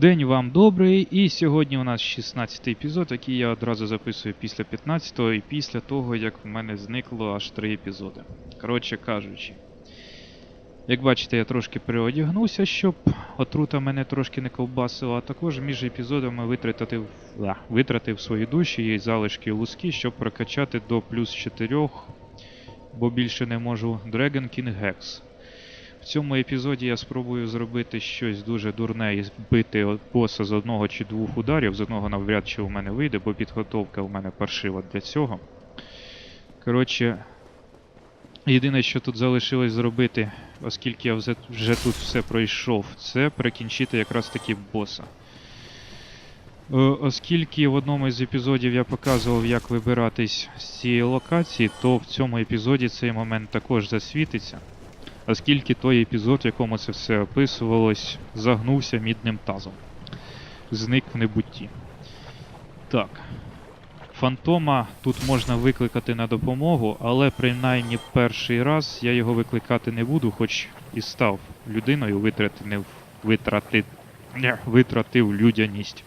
День вам добрий, і сьогодні у нас 16-й епізод, який я одразу записую після 15-го і після того, як в мене зникло аж 3 епізоди. Коротше кажучи, як бачите, я трошки переодягнувся, щоб отрута мене трошки не ковбасила, а також між епізодами витратив, а, витратив свої душі і залишки луски, щоб прокачати до плюс 4, бо більше не можу Dragon King Hex. В цьому епізоді я спробую зробити щось дуже дурне і збити боса з одного чи двох ударів. З одного навряд чи у мене вийде, бо підготовка у мене паршива для цього. Коротше, єдине, що тут залишилось зробити, оскільки я вже, вже тут все пройшов, це прикінчити якраз таки боса. Е, Оскільки в одному із епізодів я показував, як вибиратись з цієї локації, то в цьому епізоді цей момент також засвітиться оскільки той епізод, в якому це все описувалось, загнувся мідним тазом. Зник в небутті. Так. Фантома тут можна викликати на допомогу, але принаймні перший раз я його викликати не буду, хоч і став людиною, витратив, не, витратив людяність.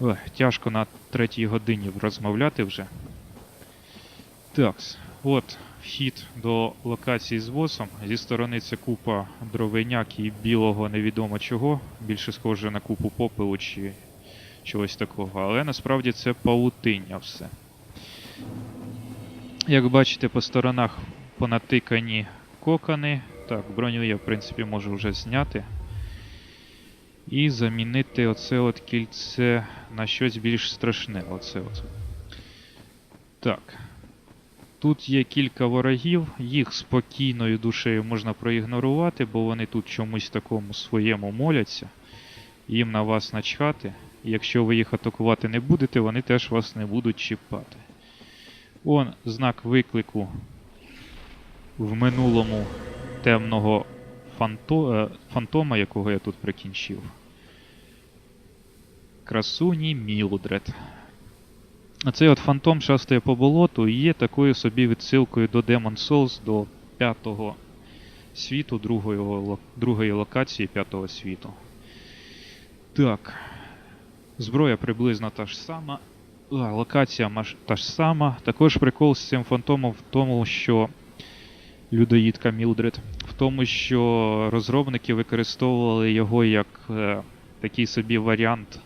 Ой, тяжко на третій годині розмовляти вже. Такс, от вхід до локації з босом. Зі сторони це купа дровиняк і білого невідомо чого, більше схоже на купу попелу чи чогось такого. Але насправді це паутиння все. Як бачите, по сторонах понатикані кокони. Так, броню я, в принципі, можу вже зняти. І замінити оце от кільце на щось більш страшне. Оце от. Так. Тут є кілька ворогів, їх спокійною душею можна проігнорувати, бо вони тут чомусь такому своєму моляться. Їм на вас начхати. І якщо ви їх атакувати не будете, вони теж вас не будуть чіпати. Он знак виклику в минулому темного фанто... е, фантома, якого я тут прикінчив. Красуні Мілдред. Цей от фантом шастає по болоту і є такою собі відсилкою до Demon Souls, до п'ятого світу, другої, другої локації п'ятого світу. Так. Зброя приблизно та ж сама. Локація та ж сама. Також прикол з цим фантомом в тому, що людоїдка Мілдред, в тому, що розробники використовували його як е, такий собі варіант.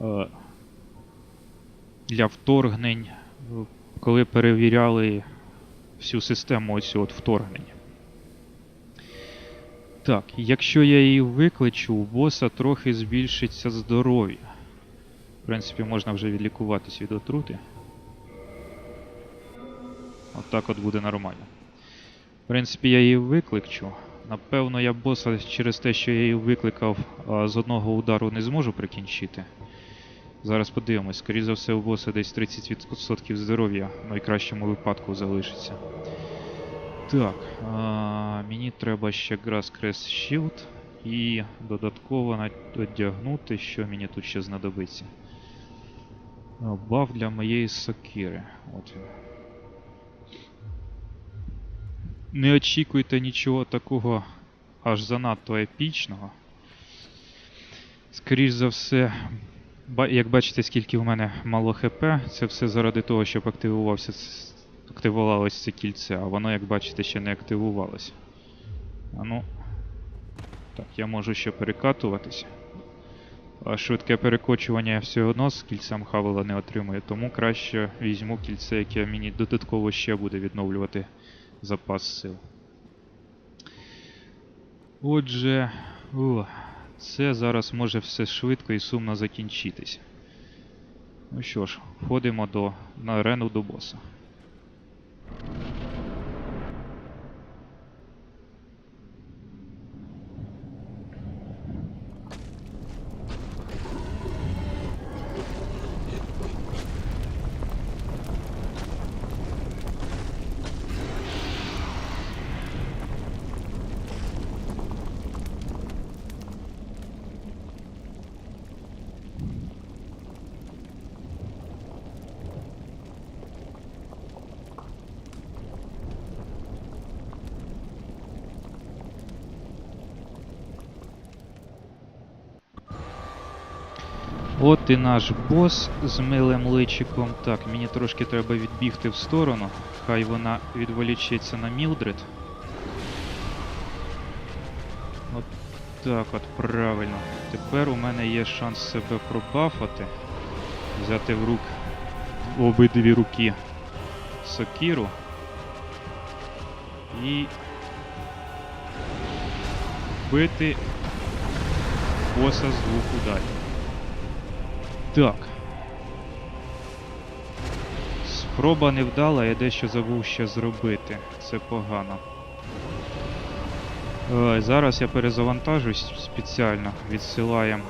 Е, для вторгнень, е, коли перевіряли всю систему ось от вторгнень. Так, якщо я її викличу, у боса трохи збільшиться здоров'я. В принципі, можна вже відлікуватись від отрути. От так от буде нормально. В принципі, я її викличу. Напевно, я боса через те, що я її викликав, з одного удару не зможу прикінчити. Зараз подивимось, скоріше за все, у боса десь 30% здоров'я в найкращому випадку залишиться. Так, а, мені треба ще Grass Crest Shield і додатково одягнути, що мені тут ще знадобиться. Баф для моєї сокири. От він. Не очікуйте нічого такого аж занадто епічного. Скоріш за все, як бачите, скільки в мене мало ХП, це все заради того, щоб активувався активувалось це кільце, а воно, як бачите, ще не активувалося. А ну. Так, я можу ще перекатуватись. А швидке перекочування я все одно з кільцем Хавела не отримую, тому краще візьму кільце, яке мені додатково ще буде відновлювати запас сил. Отже, о, це зараз може все швидко і сумно закінчитись. Ну що ж, входимо до, на арену до боса. От і наш бос з милим личиком. Так, мені трошки треба відбігти в сторону. Хай вона відволічеться на Мілдред. От так от, правильно. Тепер у мене є шанс себе пробафати. Взяти в рук обидві руки сокіру. І бити боса з двох ударів. Так. Спроба не вдала, я дещо забув ще зробити. Це погано. Е, зараз я перезавантажусь спеціально. Відсилаємо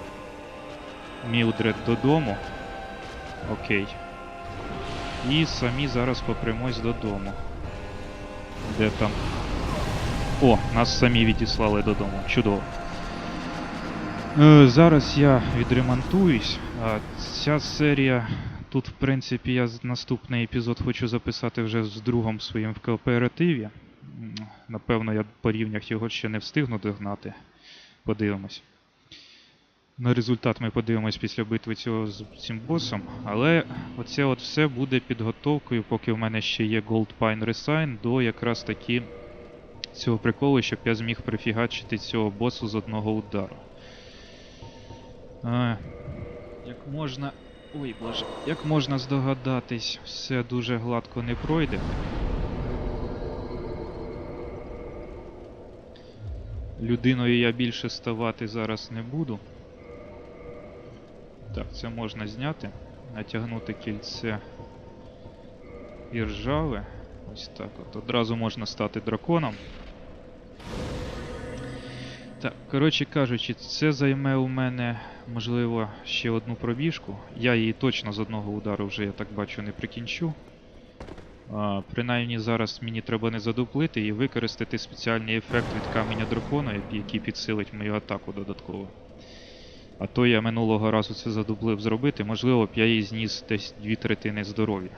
Мілдред додому. Окей. І самі зараз попрямось додому. Де там? О, нас самі відіслали додому. Чудово. Е, зараз я відремонтуюсь. Ця серія. Тут, в принципі, я наступний епізод хочу записати вже з другом своїм в кооперативі. Напевно, я по рівнях його ще не встигну догнати. Подивимось. На результат ми подивимось після битви цього з цим босом. Але оце от все буде підготовкою, поки в мене ще є Gold Pine Resign, до якраз таки цього приколу, щоб я зміг прифігачити цього босу з одного удару. Як можна. Ой боже, як можна здогадатись, все дуже гладко не пройде. Людиною я більше ставати зараз не буду. Так, це можна зняти, натягнути кільце і ржаве. Ось так от. Одразу можна стати драконом. Так, коротше кажучи, це займе у мене, можливо, ще одну пробіжку. Я її точно з одного удару вже, я так бачу, не прикінчу. А, принаймні зараз мені треба не задуплити і використати спеціальний ефект від каменя дракона, який- підсилить мою атаку додатково. А то я минулого разу це задублив зробити, можливо б я їй зніс десь дві третини здоров'я.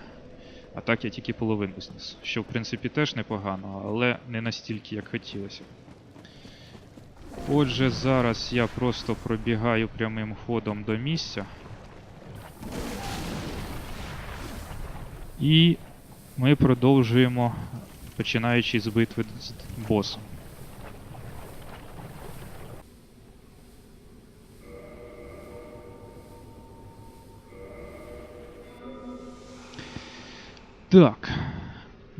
А так я тільки половину зніс. Що в принципі теж непогано, але не настільки, як хотілося. Отже, зараз я просто пробігаю прямим ходом до місця. І ми продовжуємо, починаючи з битви з босом. Так.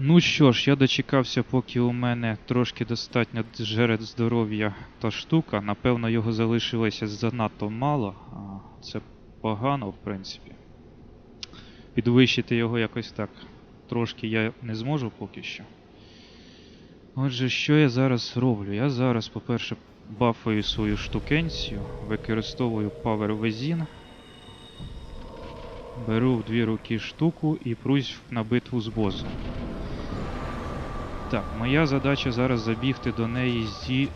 Ну що ж, я дочекався, поки у мене трошки достатньо жеред здоров'я та штука. Напевно, його залишилося занадто мало. А це погано, в принципі. Підвищити його якось так трошки я не зможу поки що. Отже, що я зараз роблю? Я зараз, по-перше, бафаю свою штукенцію, використовую Power Vezin. Беру в дві руки штуку і прусь на битву з босом. Так, моя задача зараз забігти до неї зі.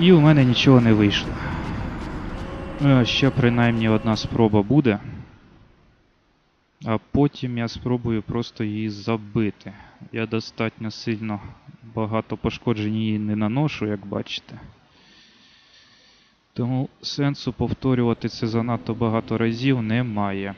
І у мене нічого не вийшло. Е, Ще принаймні одна спроба буде. А потім я спробую просто її забити. Я достатньо сильно багато пошкоджень її не наношу, як бачите. Тому сенсу повторювати це занадто багато разів немає.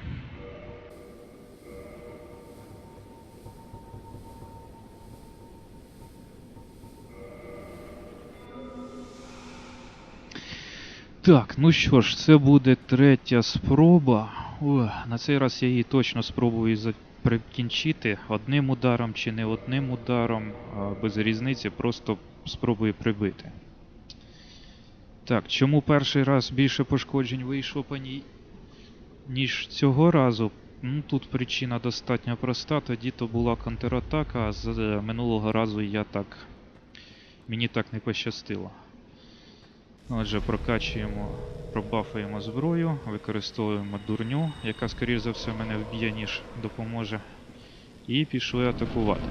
Так, ну що ж, це буде третя спроба. О, на цей раз я її точно спробую прикінчити одним ударом чи не одним ударом, без різниці, просто спробую прибити. Так, чому перший раз більше пошкоджень вийшло по ній, ніж цього разу? Ну, тут причина достатньо проста. Тоді то була контратака, а з е, минулого разу я так. Мені так не пощастило. Отже, прокачуємо, пробафуємо зброю, використовуємо дурню, яка, скоріш за все, мене вб'є, ніж допоможе. І пішли атакувати.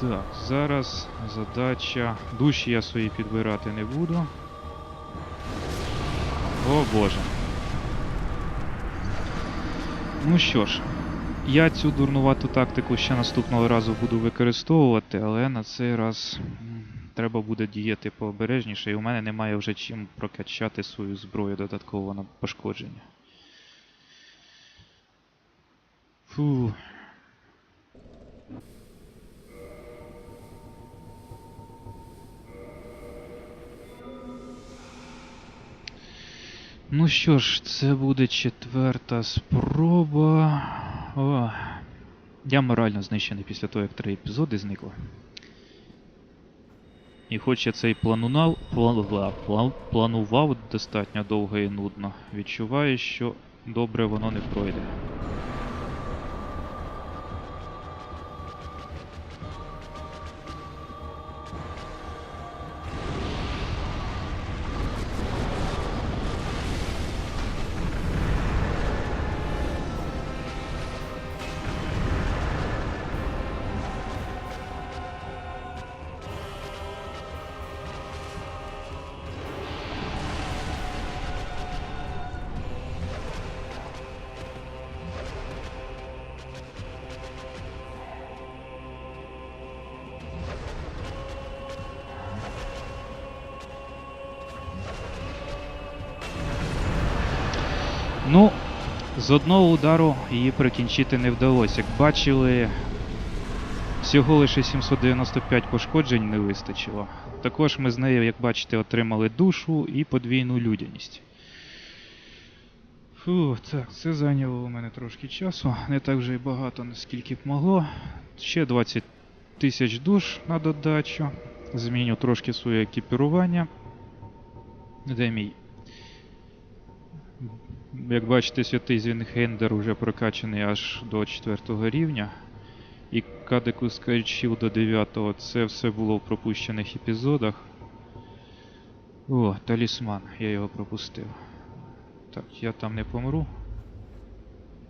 Так, зараз задача. Душі я свої підбирати не буду. О боже. Ну що ж, я цю дурнувату тактику ще наступного разу буду використовувати, але на цей раз треба буде діяти пообережніше, і у мене немає вже чим прокачати свою зброю додатково на пошкодження. Фу. Ну що ж, це буде четверта спроба. О, я морально знищений після того, як три епізоди зникли. І хоч я цей планунав, план, планував достатньо довго і нудно, відчуваю, що добре воно не пройде. З одного удару її прикінчити не вдалося. Як бачили, всього лише 795 пошкоджень не вистачило. Також ми з нею, як бачите, отримали душу і подвійну людяність. Фу, так, це зайняло у мене трошки часу. Не так вже й багато, наскільки б могло. Ще 20 тисяч душ на додачу. Зміню трошки своє екіпірування. Де мій? Як бачите, святий Звінхендер уже прокачаний аж до 4 рівня. І Кадекус Кайчіл до 9 це все було в пропущених епізодах. О, талісман, я його пропустив. Так, я там не помру.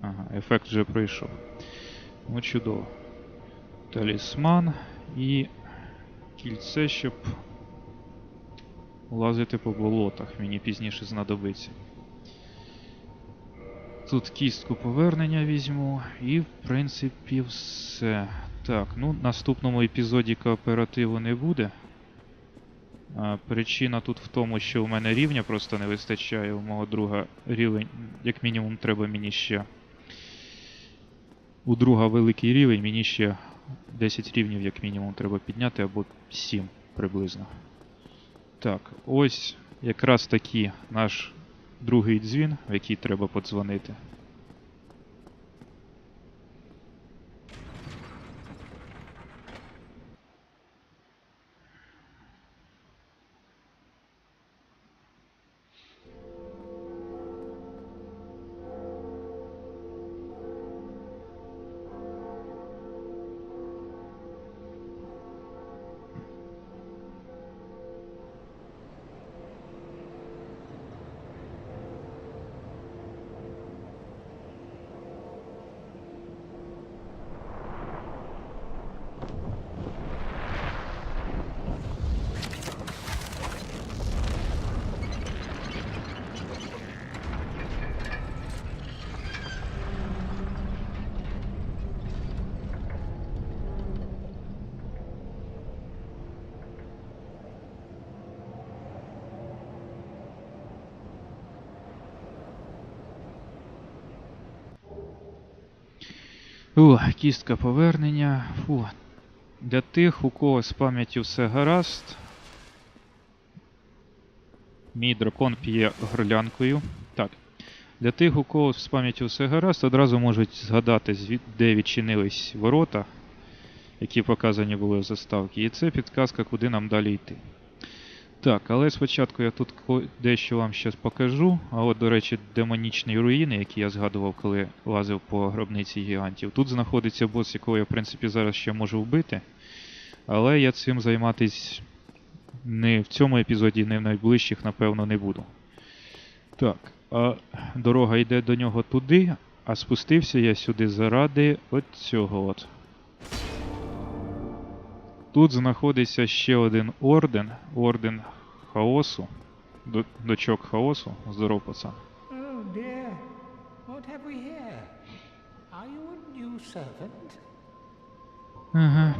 Ага, ефект вже пройшов. Ну, чудово. Талісман і кільце, щоб лазити по болотах. Мені пізніше знадобиться. Тут кістку повернення візьму, і в принципі все. Так, ну наступному епізоді кооперативу не буде. А, причина тут в тому, що у мене рівня просто не вистачає. У мого друга рівень, як мінімум, треба мені ще. У друга великий рівень, мені ще 10 рівнів, як мінімум, треба підняти, або 7 приблизно. Так, ось якраз таки наш другий дзвін, в який треба подзвонити. О, кістка повернення. Фу. Для тих, у кого з пам'яттю все гаразд. Мій дракон п'є горлянкою. Так. Для тих, у кого з пам'яттю все гаразд, одразу можуть згадати, де відчинились ворота, які показані були в заставці. І це підказка, куди нам далі йти. Так, але спочатку я тут дещо вам ще покажу. А от, до речі, демонічні руїни, які я згадував, коли лазив по гробниці гігантів. Тут знаходиться бос, якого я, в принципі, зараз ще можу вбити. Але я цим займатись Не в цьому епізоді, не в найближчих, напевно, не буду. Так, а дорога йде до нього туди, а спустився я сюди заради от цього от. Тут знаходиться ще один орден, орден хаосу, до- дочок хаосу. Здоров, пацан. Oh dear, what have we here? Are you a new servant? Ага.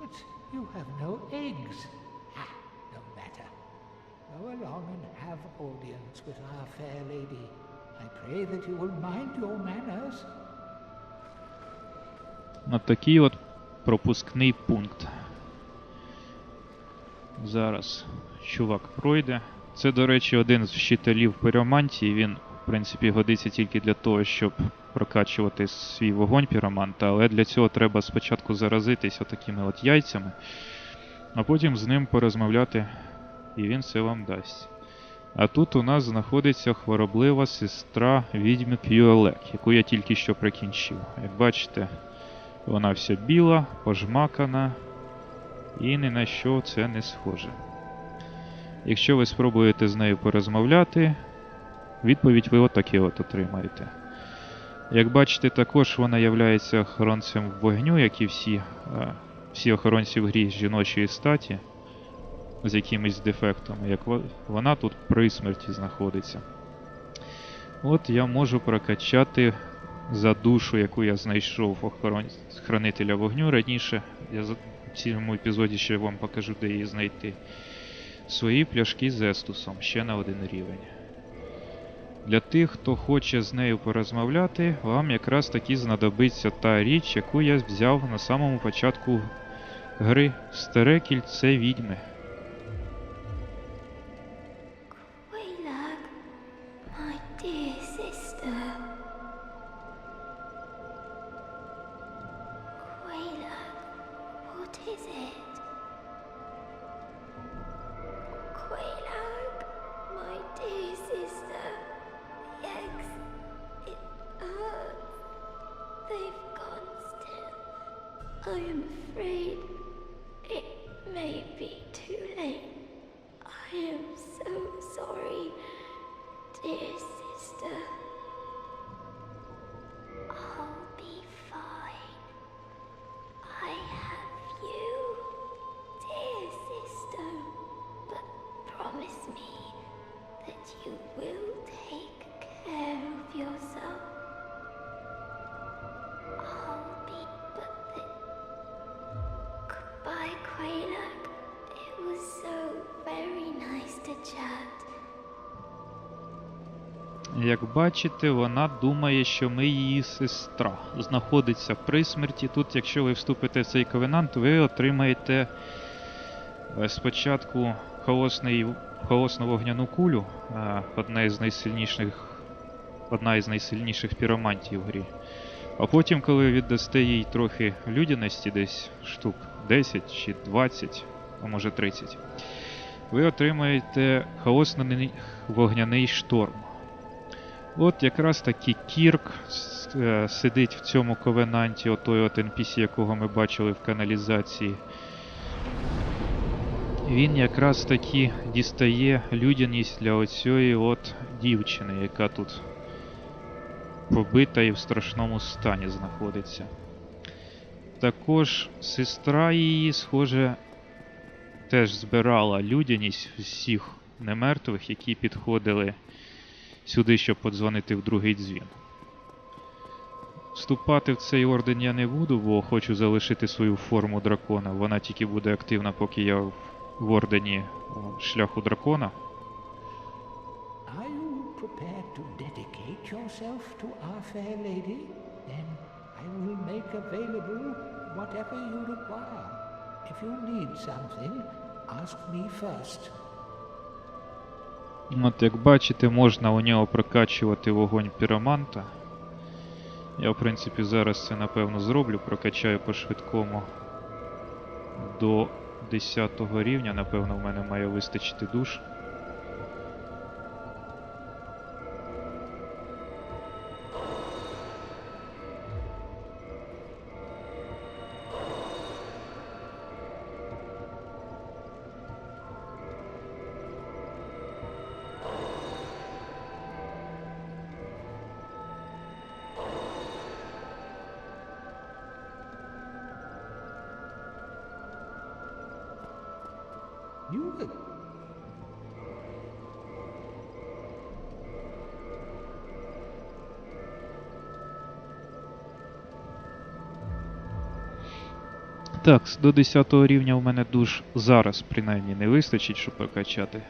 But you have no eggs. Ah, no matter. Go along and have audience with our fair lady. I pray that you will mind your manners. От такий от пропускний пункт. Зараз чувак пройде. Це, до речі, один з вчителів піромантії. Він, в принципі, годиться тільки для того, щоб прокачувати свій вогонь піроманта, але для цього треба спочатку заразитися такими от яйцями, а потім з ним порозмовляти, і він це вам дасть. А тут у нас знаходиться хвороблива сестра відьми П'юелек, яку я тільки що прикінчив. Як бачите, вона вся біла, пожмакана і ні на що це не схоже. Якщо ви спробуєте з нею порозмовляти, відповідь ви отаке от отримаєте. Як бачите, також вона являється охоронцем вогню, як і всі, е, всі охоронці в грі жіночої статі, з якимись дефектами, як вона тут при смерті знаходиться. От я можу прокачати за душу, яку я знайшов охорон... хранителя вогню раніше. Я в цьому епізоді ще вам покажу, де її знайти. Свої пляшки з Естусом ще на один рівень. Для тих, хто хоче з нею порозмовляти, вам якраз таки знадобиться та річ, яку я взяв на самому початку гри Старе кільце відьми. Як бачите, вона думає, що ми її сестра. Знаходиться при смерті. Тут, якщо ви вступите в цей ковенант, ви отримаєте е, спочатку хаосну вогняну кулю, е, одна із найсильніших, одна із найсильніших піромантів в грі. А потім, коли віддасте їй трохи людяності, десь штук 10 чи 20, а може 30, ви отримаєте хаосний вогняний шторм. От якраз таки Кірк е, сидить в цьому ковенанті, отой от NPC, якого ми бачили в каналізації. Він якраз таки дістає людяність для оцієї от дівчини, яка тут побита і в страшному стані знаходиться. Також сестра її, схоже, теж збирала людяність всіх немертвих, які підходили сюди, щоб подзвонити в другий дзвін. Вступати в цей орден я не буду, бо хочу залишити свою форму дракона. Вона тільки буде активна, поки я в- ордені шляху дракона. Ask me first. От як бачите, можна у нього прокачувати вогонь піроманта. Я, в принципі, зараз це напевно зроблю, прокачаю по швидкому до 10 рівня, напевно, в мене має вистачити душ. Так, до 10 рівня в мене душ зараз принаймні не вистачить, щоб прокачати.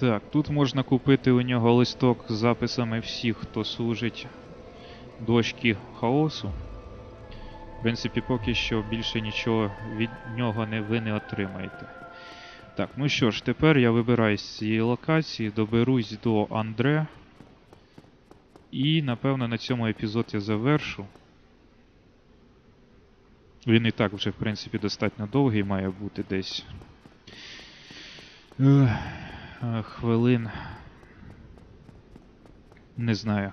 Так, тут можна купити у нього листок з записами всіх, хто служить дошки хаосу. В принципі, поки що більше нічого від нього не, ви не отримаєте. Так, ну що ж, тепер я вибираю з цієї локації, доберусь до Андре. І, напевно, на цьому епізод я завершу. Він і так вже, в принципі, достатньо довгий має бути десь. Хвилин. Не знаю.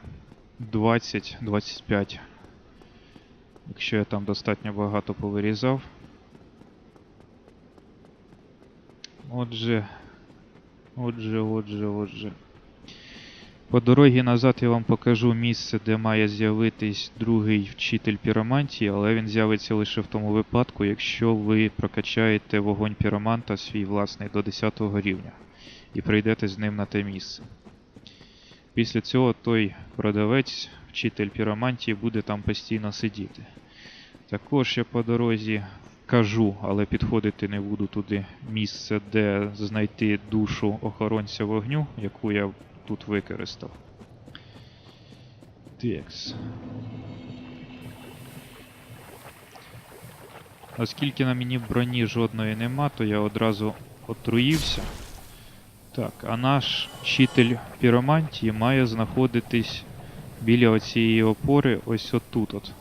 20-25. Якщо я там достатньо багато повирізав. Отже. Отже, отже, отже. По дорозі назад я вам покажу місце, де має з'явитись другий вчитель піромантії, але він з'явиться лише в тому випадку, якщо ви прокачаєте вогонь піроманта свій власний до 10 рівня і прийдете з ним на те місце. Після цього той продавець, вчитель піромантії, буде там постійно сидіти. Також я по дорозі кажу, але підходити не буду туди місце, де знайти душу охоронця вогню, яку я тут використав. Текс. Оскільки на мені броні жодної нема, то я одразу отруївся. Так, а наш вчитель піромантії має знаходитись біля оцієї опори ось отут от.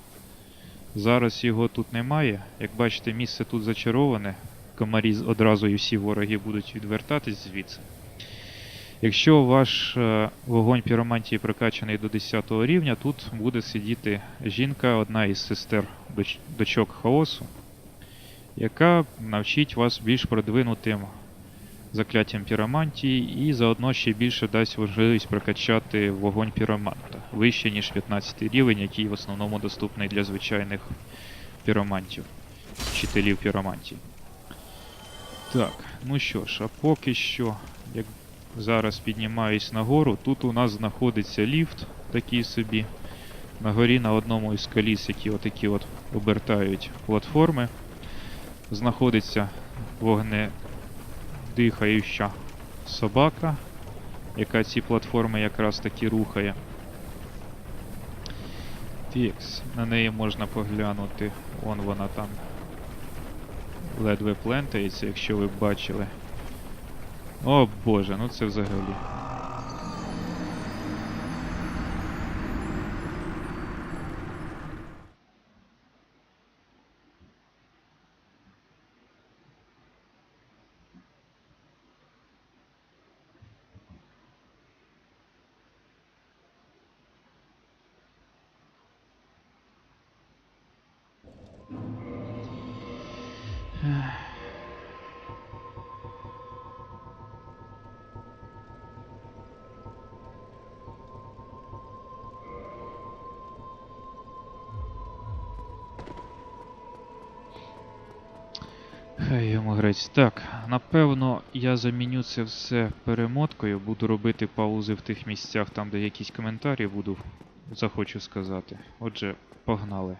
Зараз його тут немає. Як бачите, місце тут зачароване. Комарі одразу і всі вороги будуть відвертатись звідси. Якщо ваш е, вогонь піромантії прокачаний до 10 рівня, тут буде сидіти жінка, одна із сестер доч- дочок хаосу, яка навчить вас більш продвинутим закляттям піромантії і заодно ще більше дасть можливість прокачати вогонь піроманта вище, ніж 15 рівень, який в основному доступний для звичайних піромантів, вчителів піромантії. Так, ну що ж, а поки що, як зараз піднімаюсь нагору, тут у нас знаходиться ліфт такий собі. На горі на одному із коліс, які отакі от обертають платформи, знаходиться вогнедихаюча собака, яка ці платформи якраз таки рухає. Тікс, на неї можна поглянути. Вон вона там ледве плентається, якщо ви бачили. О боже, ну це взагалі. Хай йому грець. Так, напевно, я заміню це все перемоткою, буду робити паузи в тих місцях, там, де якісь коментарі буду захочу сказати. Отже, погнали.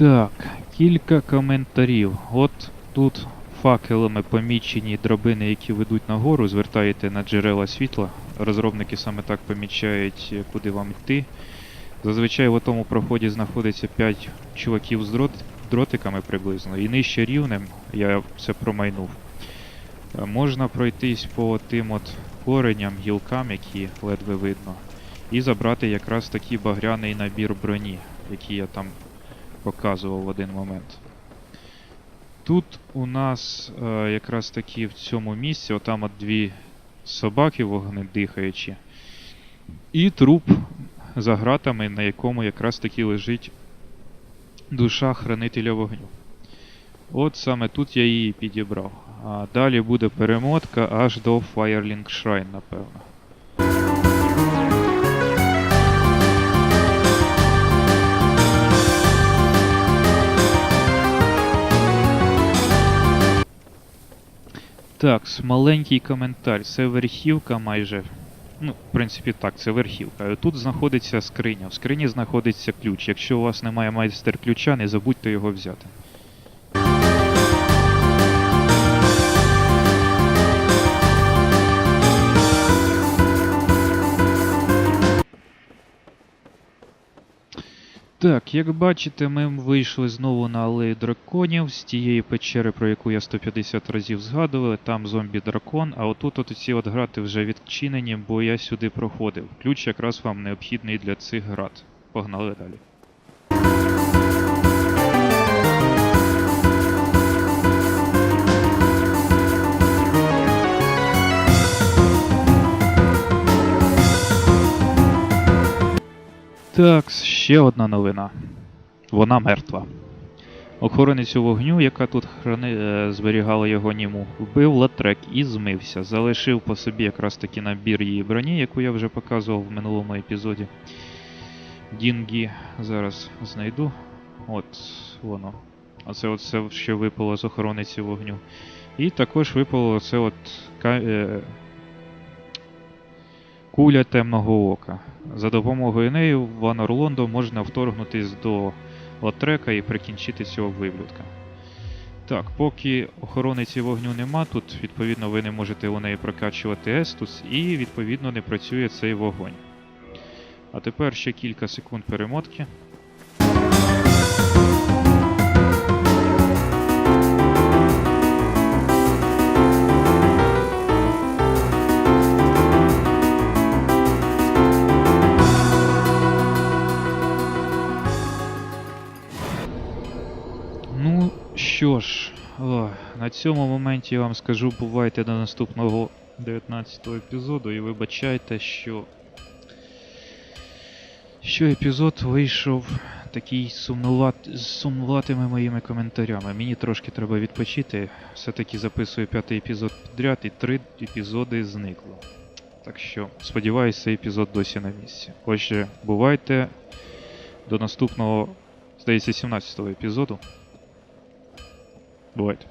Так, кілька коментарів. От тут факелами помічені драбини, які ведуть нагору, звертаєте на джерела світла. Розробники саме так помічають, е, куди вам йти. Зазвичай в тому проході знаходиться 5 чуваків з дрот... дротиками приблизно, і нижче рівнем, я це промайнув. Е, Можна пройтись по тим от кореням, гілкам, які ледве видно, і забрати якраз такий багряний набір броні, який я там показував в один момент. Тут у нас е, якраз таки в цьому місці, отам от дві собаки вогнедихаючі, і труп за гратами, на якому якраз таки лежить душа хранителя вогню. От саме тут я її підібрав. А далі буде перемотка аж до Firelink Shrine, напевно. Так, маленький коментар. Це верхівка майже. Ну, в принципі, так, це верхівка. Тут знаходиться скриня. В скрині знаходиться ключ. Якщо у вас немає майстер ключа, не забудьте його взяти. Так, як бачите, ми вийшли знову на алею драконів з тієї печери, про яку я 150 разів згадував. Там зомбі-дракон, а отут от ці от грати вже відчинені, бо я сюди проходив. Ключ якраз вам необхідний для цих грат. Погнали далі. Так, ще одна новина. Вона мертва. Охороницю вогню, яка тут храни... е, зберігала його німу, вбив латрек і змився. Залишив по собі якраз таки набір її броні, яку я вже показував в минулому епізоді. Дінгі зараз знайду. От воно. Оце от все, що випало з охорониці вогню. І також випало оце от е... куля темного ока. За допомогою неї в Ван Орлондо можна вторгнутись до Латрека і прикінчити цього виблюдка. Так, поки охорониці вогню нема, тут відповідно ви не можете у неї прокачувати Естус, і відповідно не працює цей вогонь. А тепер ще кілька секунд перемотки. Що ж, о, на цьому моменті я вам скажу, бувайте до наступного 19-го епізоду і вибачайте, що. Що епізод вийшов такий сумнуват... з сумнуватими моїми коментарями. Мені трошки треба відпочити. Все-таки записую п'ятий епізод підряд і три епізоди зникло. Так що, сподіваюся, цей епізод досі на місці. Отже, бувайте до наступного, здається, 17-го епізоду. Бувайте.